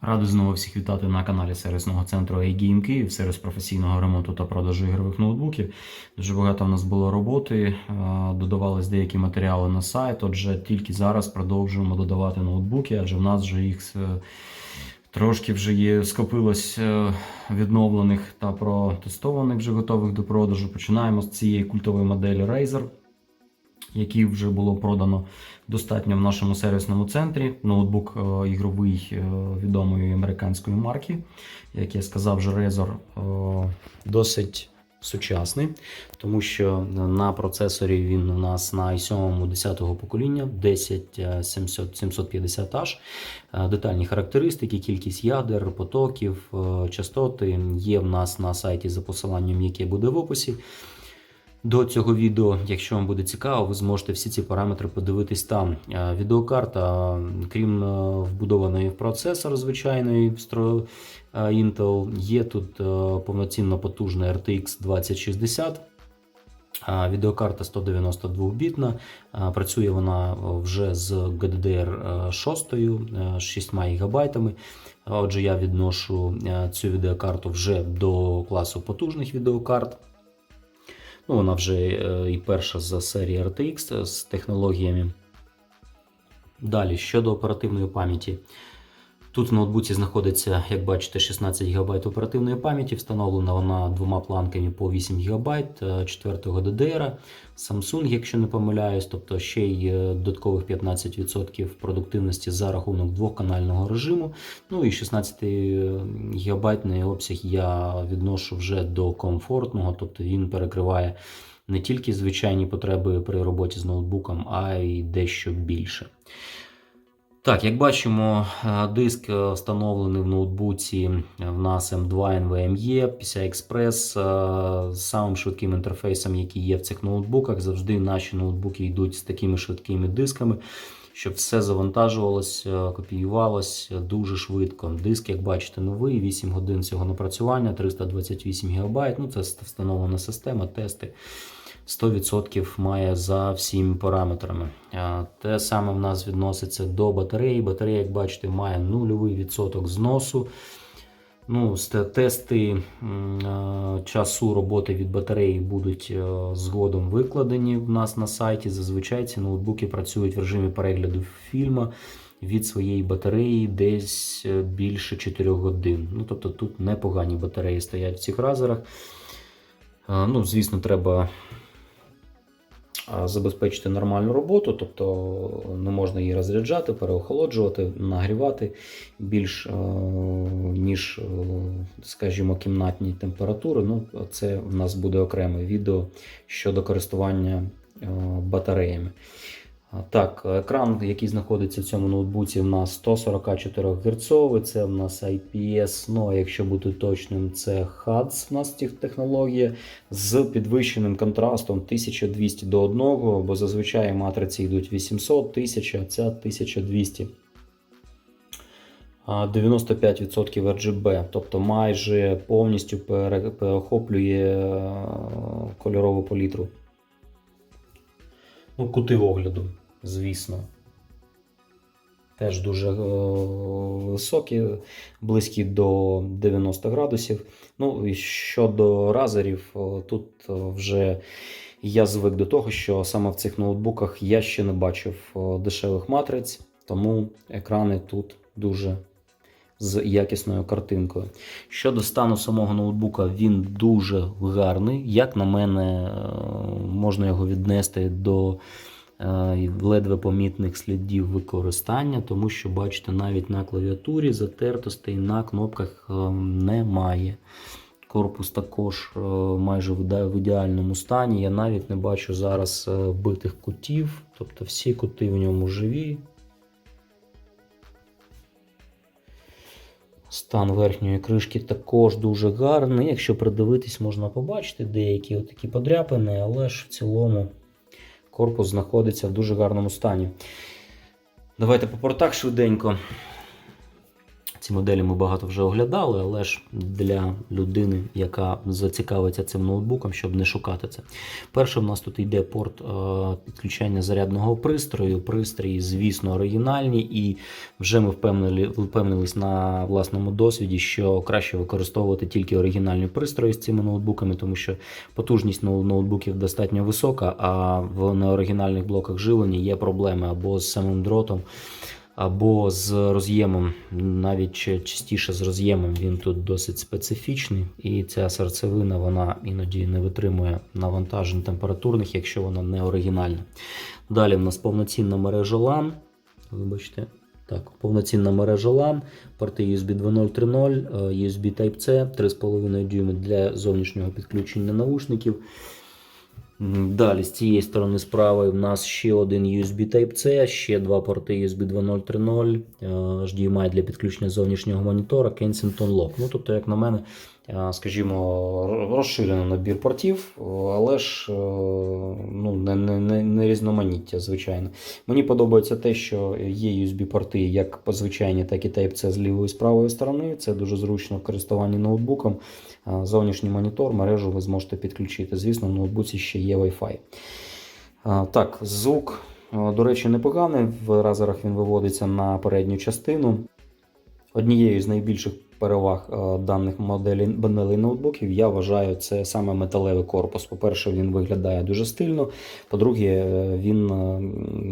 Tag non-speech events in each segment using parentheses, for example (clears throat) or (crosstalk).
Радий знову всіх вітати на каналі сервісного центру A-Game Київ, сервіс професійного ремонту та продажу ігрових ноутбуків. Дуже багато в нас було роботи, е, додавались деякі матеріали на сайт. Отже, тільки зараз продовжуємо додавати ноутбуки, адже в нас вже їх е, трошки вже є, скопилось е, відновлених та протестованих, вже готових до продажу. Починаємо з цієї культової моделі Razer які вже було продано достатньо в нашому сервісному центрі. Ноутбук е, ігровий е, відомої американської марки. Як я сказав, вже Razer е, досить сучасний, тому що на процесорі він у нас на i7 10-го покоління 10750H. Е, Детальні характеристики, кількість ядер, потоків, частоти є в нас на сайті за посиланням, яке буде в описі. До цього відео, якщо вам буде цікаво, ви зможете всі ці параметри подивитись там. Е, Відеокарта, крім е, вбудованої в процесор звичайної е, Intel, є тут е, повноцінно потужна RTX 2060. А, Відеокарта 192-бітна, працює вона е, вже з GDDR 6 з 6 ГБ. Отже, я відношу е, цю відеокарту вже до класу потужних відеокарт. Ну, вона вже е, і перша за серії RTX з технологіями. Далі, щодо оперативної пам'яті. Тут в ноутбуці знаходиться, як бачите, 16 ГБ оперативної пам'яті. Встановлена вона двома планками по 8 ГБ 4-го DDR. Samsung, якщо не помиляюсь, тобто ще й е, додаткових 15% продуктивності за рахунок двохканального режиму. Ну і 16 гігабайтний обсяг я відношу вже до комфортного, тобто він перекриває не тільки звичайні потреби при роботі з ноутбуком, а й дещо більше. Так, як бачимо, е, диск е, встановлений в ноутбуці в нас M2 NVMe, PCI Express е, з самим швидким інтерфейсом, який є в цих ноутбуках. Завжди наші ноутбуки йдуть з такими швидкими дисками, щоб все завантажувалось, е, копіювалось дуже швидко. Диск, як бачите, новий, 8 годин цього напрацювання, 328 ГБ. Ну, це встановлена система, тести. 100% має за всіми параметрами. Те саме в нас відноситься до батареї. Батарея, як бачите, має нульовий відсоток зносу. Ну, Тести часу роботи від батареї будуть е, згодом викладені в нас на сайті. Зазвичай ці ноутбуки працюють в режимі перегляду фільму від своєї батареї десь е, більше 4 годин. Ну, тобто тут непогані батареї стоять в цих разерах. Е, Ну, звісно, треба забезпечити нормальну роботу, тобто не можна її розряджати, переохолоджувати, нагрівати більш е, ніж, е, скажімо, кімнатні температури. Ну, це в нас буде окреме відео щодо користування е, батареями. Так, екран, який знаходиться в цьому ноутбуці, у нас 144 Гц, це в нас IPS, ну якщо бути точним, це HUD в нас тех- технологія з підвищеним контрастом 1200 до 1, бо зазвичай матриці йдуть 800, 1000, а ця 1200. 95% RGB, тобто майже повністю пере- переохоплює е, кольорову палітру. Ну, кути огляду, звісно. Теж дуже е, високі, близькі до 90 градусів. Ну і щодо разерів, тут е, вже я звик до того, що саме в цих ноутбуках я ще не бачив дешевих матриць, тому екрани тут дуже з якісною картинкою. Щодо стану самого ноутбука, він дуже гарний. Як на мене, е, можна його віднести до е, ледве помітних слідів використання, тому що, бачите, навіть на клавіатурі затертостей на кнопках е, немає. Корпус також е, майже в ідеальному стані. Я навіть не бачу зараз е, битих кутів, тобто всі кути в ньому живі. Стан верхньої кришки також дуже гарний. Якщо придивитись, можна побачити деякі такі подряпини, але ж в цілому корпус знаходиться в дуже гарному стані. Давайте по портах швиденько. Ці моделі ми багато вже оглядали, але ж для людини, яка зацікавиться цим ноутбуком, щоб не шукати це. Перше, в нас тут йде порт е, підключення зарядного пристрою. Пристрій, звісно, оригінальні, і вже ми впевнили, впевнились на власному досвіді, що краще використовувати тільки оригінальні пристрої з цими ноутбуками, тому що потужність ноутбуків достатньо висока, а в неоригінальних блоках живлення є проблеми або з самим дротом або з роз'ємом, навіть частіше з роз'ємом, він тут досить специфічний, і ця серцевина вона іноді не витримує навантажень температурних, якщо вона не оригінальна. Далі в нас повноцінна мережа LAN. Вибачте. Так, повноцінна мережа LAN, порти USB 2.0.3.0, е, USB Type-C, 3,5 дюйми для зовнішнього підключення наушників. Далі з цієї сторони справи в нас ще один USB Type-C, ще два порти USB 2.0.3.0, е, HDMI для підключення зовнішнього монітора, Kensington Lock. Ну, тобто, як на мене, скажімо, р- розширений набір портів, але ж е, ну, не, не, не, різноманіття, звичайно. Мені подобається те, що є USB-порти як по звичайній, так і Type-C з лівої і з правої сторони. Це дуже зручно в користуванні ноутбуком. Зовнішній монітор, мережу ви зможете підключити. Звісно, в ноутбуці ще є Wi-Fi. Так, звук, до речі, непоганий. В разерах він виводиться на передню частину. Однією з найбільших переваг е, даних моделей, моделей ноутбуків я вважаю це саме металевий корпус. По-перше, він виглядає дуже стильно. По-друге, е, він е,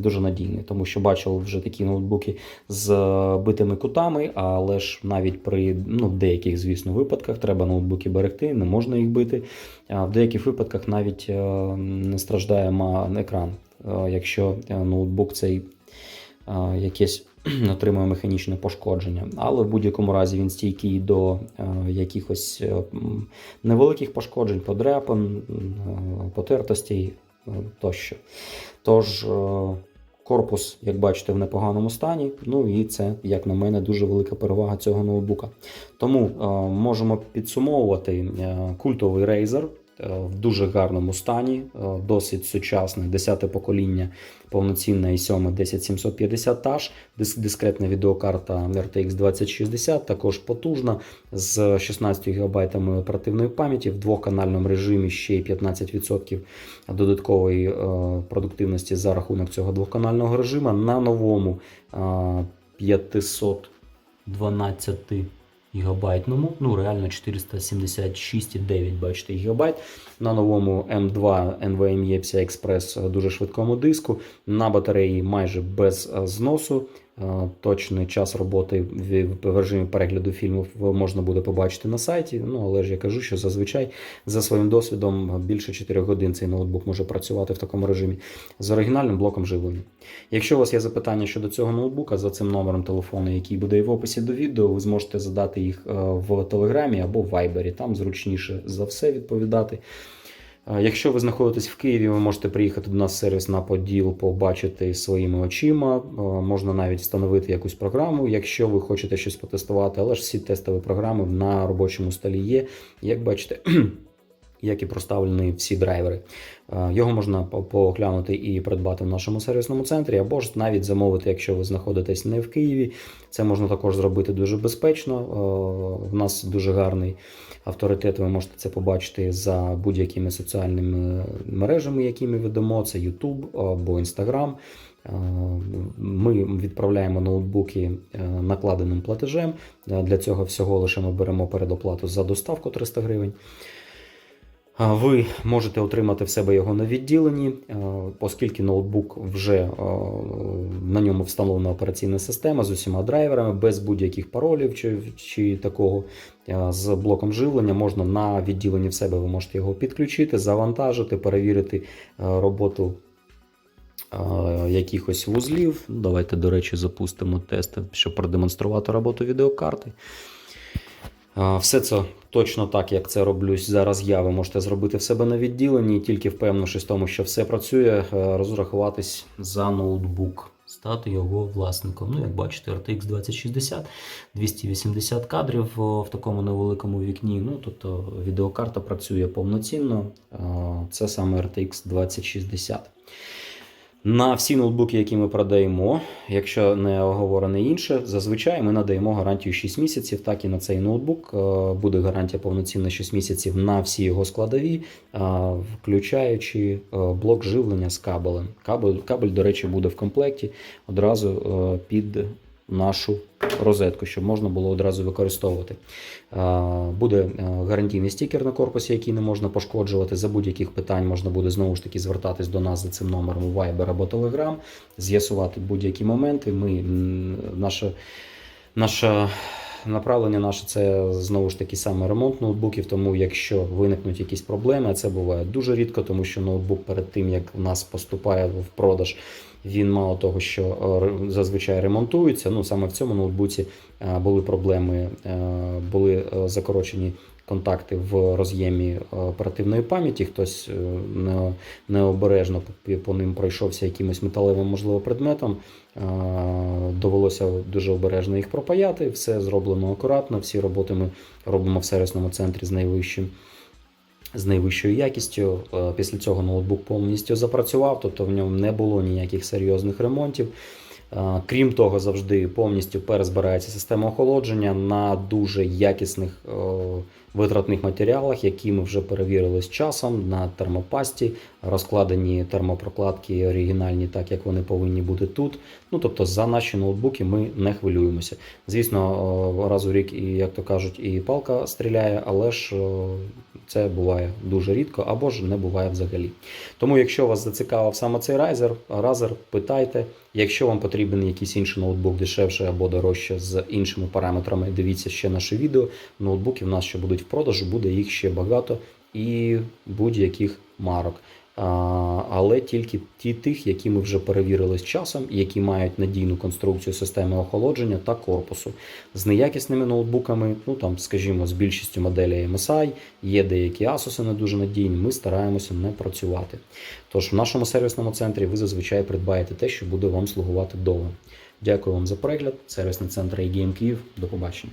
дуже надійний, тому що бачив вже такі ноутбуки з битими кутами, але ж навіть при ну, деяких, звісно, випадках треба ноутбуки берегти, не можна їх бити. А в деяких випадках навіть не страждає екран, якщо ноутбук цей якесь (clears throat) отримує механічне пошкодження. Але в будь-якому разі він стійкий до е, якихось е, невеликих пошкоджень, подряпин, е, потертостей тощо. Тож. Корпус, як бачите, в непоганому стані. Ну і це, як на мене, дуже велика перевага цього ноутбука. Тому можемо підсумовувати культовий Razer в дуже гарному стані, е, досить сучасне, 10-те покоління, повноцінна i7 10750 Touch, дискретна відеокарта RTX 2060, також потужна з 16 ГБ оперативної пам'яті в двохканальному режимі ще й 15% додаткової е, продуктивності за рахунок цього двохканального режиму на новому е, 512 гігабайтному, ну реально 476,9 бачите гігабайт. На новому M2 NVMe PCI Express дуже швидкому диску, на батареї майже без е, зносу. Е, Точний час роботи в режимі перегляду фільмів можна буде побачити на сайті. Ну але ж я кажу, що зазвичай за своїм досвідом більше 4 годин цей ноутбук може працювати в такому режимі з оригінальним блоком живлення. Якщо у вас є запитання щодо цього ноутбука за цим номером телефону, який буде в описі до відео, ви зможете задати їх е, в Телеграмі або в Вайбері. Там зручніше за все відповідати. Е, Якщо ви знаходитесь в Києві, ви можете приїхати до нас в сервіс на Поділ, побачити своїми очима. Е, Можна навіть встановити якусь програму, якщо ви хочете щось потестувати, але ж всі тестові програми на робочому столі є. Як бачите, (clears throat) як і проставлені всі драйвери. Е, Його можна по- поглянути і придбати в нашому сервісному центрі, або ж навіть замовити, якщо ви знаходитесь не в Києві. Це можна також зробити дуже безпечно. Е, В нас дуже гарний авторитет. Ви можете це побачити за будь-якими соціальними мережами, які ми ведемо. Це YouTube або Instagram. Е, Ми відправляємо ноутбуки накладеним платежем. Для цього всього лише ми беремо передоплату за доставку 300 гривень. Ви можете отримати в себе його на відділенні, оскільки ноутбук вже на ньому встановлена операційна система з усіма драйверами, без будь-яких паролів чи, чи такого з блоком живлення. Можна на відділенні в себе ви можете його підключити, завантажити, перевірити роботу якихось вузлів. Давайте, до речі, запустимо тести, щоб продемонструвати роботу відеокарти. Все це точно так, як це роблю зараз я. Ви можете зробити в себе на відділенні, тільки впевнившись в тому, що все працює, е, розрахуватись за ноутбук, стати його власником. Ну, як бачите, RTX 2060, 280 кадрів в такому невеликому вікні. Ну, тобто відеокарта працює повноцінно. Це саме RTX 2060. На всі ноутбуки, які ми продаємо, якщо не оговорене інше, зазвичай ми надаємо гарантію 6 місяців. Так і на цей ноутбук е, буде гарантія повноцінна 6 місяців на всі його складові, е, включаючи е, блок живлення з кабелем. Кабель, кабель, до речі, буде в комплекті одразу під нашу розетку, щоб можна було одразу використовувати. Буде е, гарантійний стікер на корпусі, який не можна пошкоджувати. За будь-яких питань можна буде знову ж таки звертатись до нас за цим номером у Viber або Telegram, з'ясувати будь-які моменти. Ми, наша, наша направлення наше це знову ж таки саме ремонт ноутбуків. Тому якщо виникнуть якісь проблеми, це буває дуже рідко, тому що ноутбук перед тим як в нас поступає в продаж. Він мало того, що е, зазвичай ремонтується. Ну саме в цьому ноутбуці е, були проблеми, е, були закорочені контакти в роз'ємі е, оперативної пам'яті. Хтось е, необережно по- ним пройшовся якимось металевим, можливо, предметом. Е, Довелося дуже обережно їх пропаяти. Все зроблено акуратно. Всі роботи ми робимо в сервісному центрі з найвищим з найвищою якістю. Після цього ноутбук повністю запрацював, тобто в ньому не було ніяких серйозних ремонтів. Крім того, завжди повністю перезбирається система охолодження на дуже якісних витратних матеріалах, які ми вже перевірили з часом на термопасті, розкладені термопрокладки оригінальні, так як вони повинні бути тут. Ну тобто за наші ноутбуки ми не хвилюємося. Звісно, раз у рік, і як то кажуть, і палка стріляє, але ж це буває дуже рідко або ж не буває взагалі. Тому, якщо вас зацікавив саме цей Razer, Razer, питайте. Якщо вам потрібен якийсь інший ноутбук дешевше або дорожче з іншими параметрами, дивіться ще наше відео. Ноутбуки в нас ще будуть в продажу, буде їх ще багато і будь-яких марок. Але тільки ті тих, які ми вже перевірили з часом, які мають надійну конструкцію системи охолодження та корпусу. З неякісними ноутбуками, ну там, скажімо, з більшістю моделей MSI, є деякі Asus не дуже надійні, ми стараємося не працювати. Тож в нашому сервісному центрі ви зазвичай придбаєте те, що буде вам слугувати довго. Дякую вам за перегляд. Сервісний центр iGame Київ. До побачення.